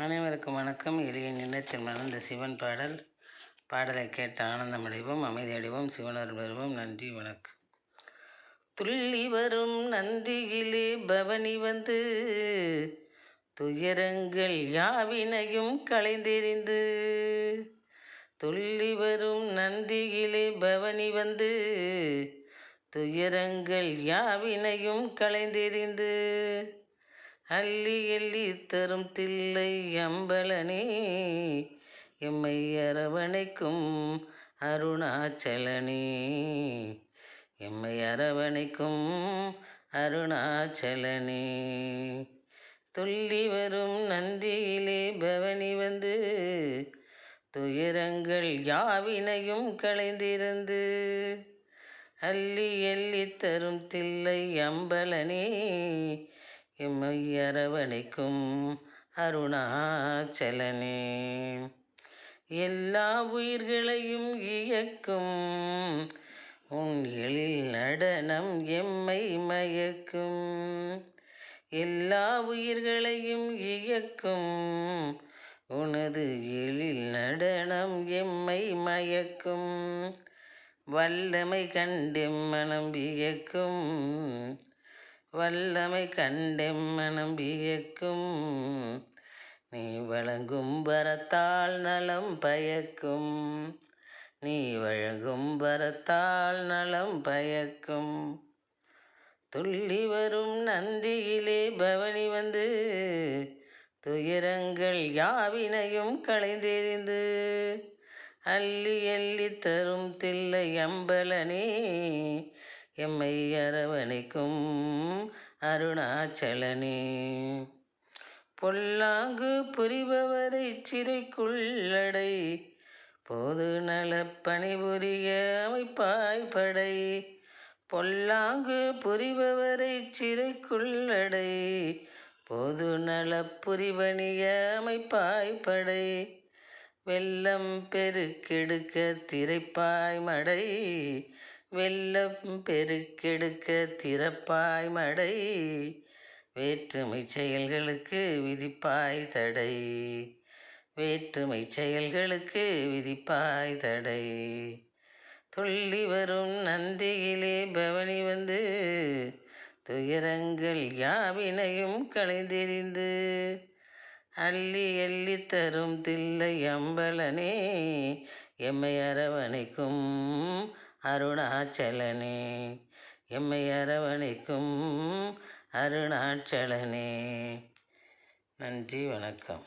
அனைவருக்கும் வணக்கம். எளிய நிலத்தில் மலர்ந்த சிவன் பாடல். பாடலை கேட்ட ஆனந்தம் அடைவோம் சிவனர் வருவோம். நன்றி வணக்கம். துள்ளி வரும் நந்தியிலே பவனி வந்து துயரங்கள் யாவினையும் களைந்தெறிந்து துள்ளி வரும் நந்தியிலே பவனி வந்து துயரங்கள் யாவினையும் களைந்தெறிந்து அள்ளி எள்ளி தரும் தில்லை அம்பலனே எம்மை அரவணைக்கும் அருணாச்சலனே. எம்மை அரவணைக்கும் அருணாச்சலனே. துள்ளி வரும் நந்தியிலே பவனி வந்து துயரங்கள் யாவினையும் களைந்திருந்து அள்ளி எள்ளி தரும் தில்லை அம்பலனே எம்மை அரவணைக்கும் அருணாச்சலனே. எல்லா உயிர்களையும் இயக்கும் உன் எழில் நடனம் எம்மை மயக்கும். எல்லா உயிர்களையும் இயக்கும் உனது எழில் நடனம் எம்மை மயக்கும். வல்லமை கண்டெம்மனம் வியக்கும் வல்லமை கண்டெம்மனம் வியக்கும். நீ வழங்கும் வரத்தால் நலம் பயக்கும். நீ வழங்கும் வரத்தால் நலம் பயக்கும். துள்ளி வரும் நந்தியிலே பவனி வந்து துயரங்கள் யாவினையும் களைந்தெறிந்து அள்ளி அள்ளி தரும் தில்லை அம்பலனே எம்மை அரவணைக்கும் அருணாச்சலனே. பொல்லாங்கு புரிபவரை சிறைக்குள்ளடை போது நல பணிபுரிய அமைப்பாய் பொல்லாங்கு புரிபவரை சிறைக்குள்ளடை பொது நல புரிவணிய அமைப்பாய் படை. வெள்ளம் பெருக்கெடுக்க திரைப்பாய் மடை. வெள்ளம் பெருக்கெடுக்க திறப்பாய் மடை. வேற்றுமை செயல்களுக்கு விதிப்பாய் தடை. வேற்றுமை செயல்களுக்கு விதிப்பாய் தடை. துள்ளி வரும் நந்தியிலே பவனி வந்து துயரங்கள் யாவினையும் களைந்தெறிந்து. அள்ளி அள்ளி தரும் தில்லை அம்பலனே எம்மை அரவணைக்கும் அருணாச்சலனே. எம்மை அரவணைக்கும் அருணாச்சலனே. நன்றி வணக்கம்.